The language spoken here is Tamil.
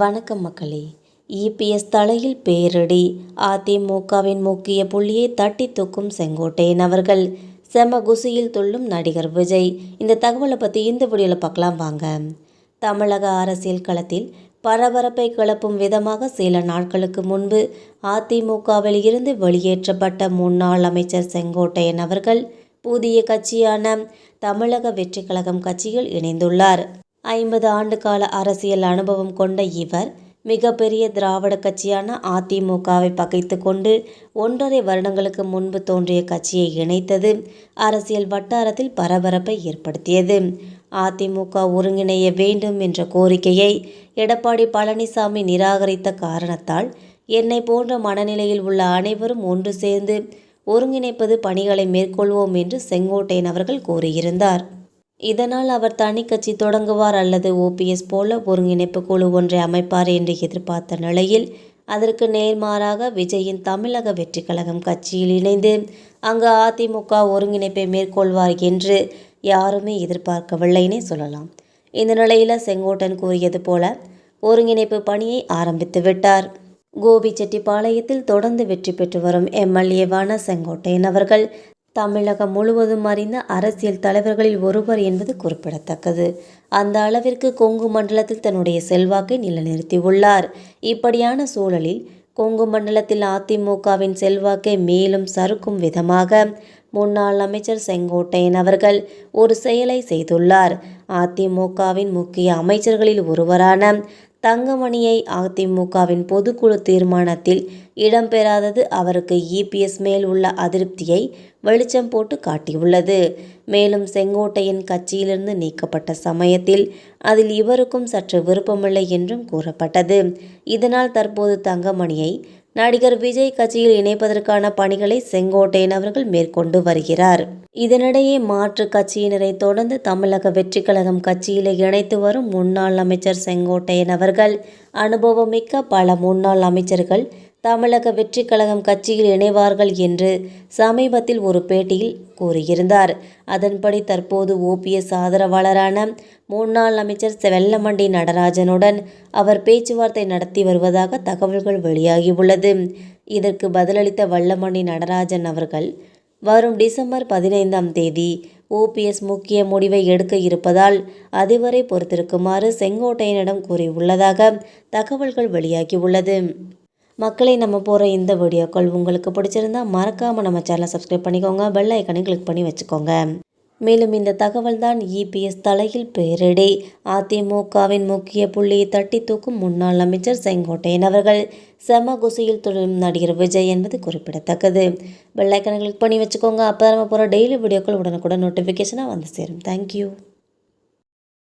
வணக்கம் மக்களே. இபிஎஸ் தலையில் பேரடி. அதிமுகவின் முக்கிய புள்ளியை தட்டி தூக்கும் செங்கோட்டையன் அவர்கள். செம குசியில் துள்ளும் நடிகர் விஜய். இந்த தகவலை பற்றி இந்த வீடியோவில் பார்க்கலாம் வாங்க. தமிழக அரசியல் களத்தில் பரபரப்பை கிளப்பும் விதமாக சில நாட்களுக்கு முன்பு அதிமுகவில் இருந்து வெளியேற்றப்பட்ட முன்னாள் அமைச்சர் செங்கோட்டையன் அவர்கள் புதிய கட்சியான தமிழக வெற்றி கழகம் கட்சியில் இணைந்துள்ளார். ஐம்பது ஆண்டு கால அரசியல் அனுபவம் கொண்ட இவர் மிகப்பெரிய திராவிட கட்சியான அதிமுகவை பகைத்து கொண்டு ஒன்றரை வருடங்களுக்கு முன்பு தோன்றிய கட்சியை இணைத்தது அரசியல் வட்டாரத்தில் பரபரப்பை ஏற்படுத்தியது. அதிமுக ஒருங்கிணைய வேண்டும் என்ற கோரிக்கையை எடப்பாடி பழனிசாமி நிராகரித்த காரணத்தால் என்னை போன்ற மனநிலையில் உள்ள அனைவரும் ஒன்று சேர்ந்து ஒருங்கிணைப்பது பணிகளை மேற்கொள்வோம் என்று செங்கோட்டையன் அவர்கள் கூறியிருந்தார். இதனால் அவர் தனி கட்சி தொடங்குவார் அல்லது ஓபிஎஸ் போல ஒருங்கிணைப்பு குழு ஒன்றை அமைப்பார் என்று எதிர்பார்த்த நிலையில் அதற்கு நேர்மாறாக விஜயின் தமிழக வெற்றி கழகம் கட்சியில் இணைந்து அங்கு அதிமுக ஒருங்கிணைப்பை மேற்கொள்வார் என்று யாருமே எதிர்பார்க்கவில்லைனே சொல்லலாம். இந்த நிலையில் செங்கோட்டன் கூறியது போல ஒருங்கிணைப்பு பணியை ஆரம்பித்து விட்டார். கோபிச்செட்டிப்பாளையத்தில் தொடர்ந்து வெற்றி பெற்று வரும் எம்எல்ஏவான செங்கோட்டையன் அவர்கள் தமிழகம் முழுவதும் அறிந்த அரசியல் தலைவர்களில் ஒருவர் என்பது குறிப்பிடத்தக்கது. அந்த அளவிற்கு கொங்கு மண்டலத்தில் தன்னுடைய செல்வாக்கை நிலைநிறுத்தியுள்ளார். இப்படியான சூழலில் கொங்கு மண்டலத்தில் அதிமுகவின் செல்வாக்கை மேலும் சறுக்கும் விதமாக முன்னாள் அமைச்சர் செங்கோட்டையன் அவர்கள் ஒரு செயலை செய்துள்ளார். அதிமுகவின் முக்கிய அமைச்சர்களில் ஒருவரான தங்கமணியை அதிமுகவின் பொதுக்குழு தீர்மானத்தில் இடம்பெறாதது அவருக்கு இபிஎஸ் மேல் உள்ள அதிருப்தியை வெளிச்சம் போட்டு காட்டியுள்ளது. மேலும் செங்கோட்டையின் கட்சியிலிருந்து நீக்கப்பட்ட சமயத்தில் அதில் இவருக்கும் சற்று விருப்பமில்லை என்றும் கூறப்பட்டது. இதனால் தற்போது தங்கமணியை நடிகர் விஜய் கட்சியில் இணைப்பதற்கான பணிகளை செங்கோட்டையன் அவர்கள் மேற்கொண்டு வருகிறார். இதனிடையே மாற்று கட்சியினரை தொடர்ந்து தமிழக வெற்றிக் கழகம் கட்சியில் இணைத்து வரும் முன்னாள் அமைச்சர் செங்கோட்டையன் அவர்கள் அனுபவமிக்க பல முன்னாள் அமைச்சர்கள் தமிழக வெற்றி கழகம் கட்சியில் இணைவார்கள் என்று சமீபத்தில் ஒரு பேட்டியில் கூறியிருந்தார். அதன்படி தற்போது ஓபிஎஸ் ஆதரவாளரான முன்னாள் அமைச்சர் வெல்லமண்டி நடராஜனுடன் அவர் பேச்சுவார்த்தை நடத்தி வருவதாக தகவல்கள் வெளியாகியுள்ளது. இதற்கு பதிலளித்த வல்லமண்டி நடராஜன் அவர்கள் வரும் டிசம்பர் பதினைந்தாம் தேதி ஓபிஎஸ் முக்கிய முடிவை எடுக்க இருப்பதால் அதுவரை பொறுத்திருக்குமாறு செங்கோட்டையனிடம் கூறியுள்ளதாக தகவல்கள் வெளியாகியுள்ளது. மக்களை நம்ம போகிற இந்த வீடியோக்கள் உங்களுக்கு பிடிச்சிருந்தா மறக்காமல் நம்ம சேனலை சப்ஸ்கிரைப் பண்ணிக்கோங்க பெல் ஐக்கனை கிளிக் பண்ணி வச்சுக்கோங்க. மேலும் இந்த தகவல் தான் இபிஎஸ் தலையில் பேரிடை. அதிமுகவின் முக்கிய புள்ளியை தட்டி தூக்கும் முன்னாள் அமைச்சர் செங்கோட்டையன் அவர்கள். செம குசியில் தொழிலும் நடிகர் விஜய் என்பது குறிப்பிடத்தக்கது. பெல் கிளிக் பண்ணி வச்சுக்கோங்க அப்போ நம்ம போகிற டெய்லி வீடியோக்கள் உடனுக்குடன் நோட்டிஃபிகேஷனாக வந்து சேரும். தேங்க்யூ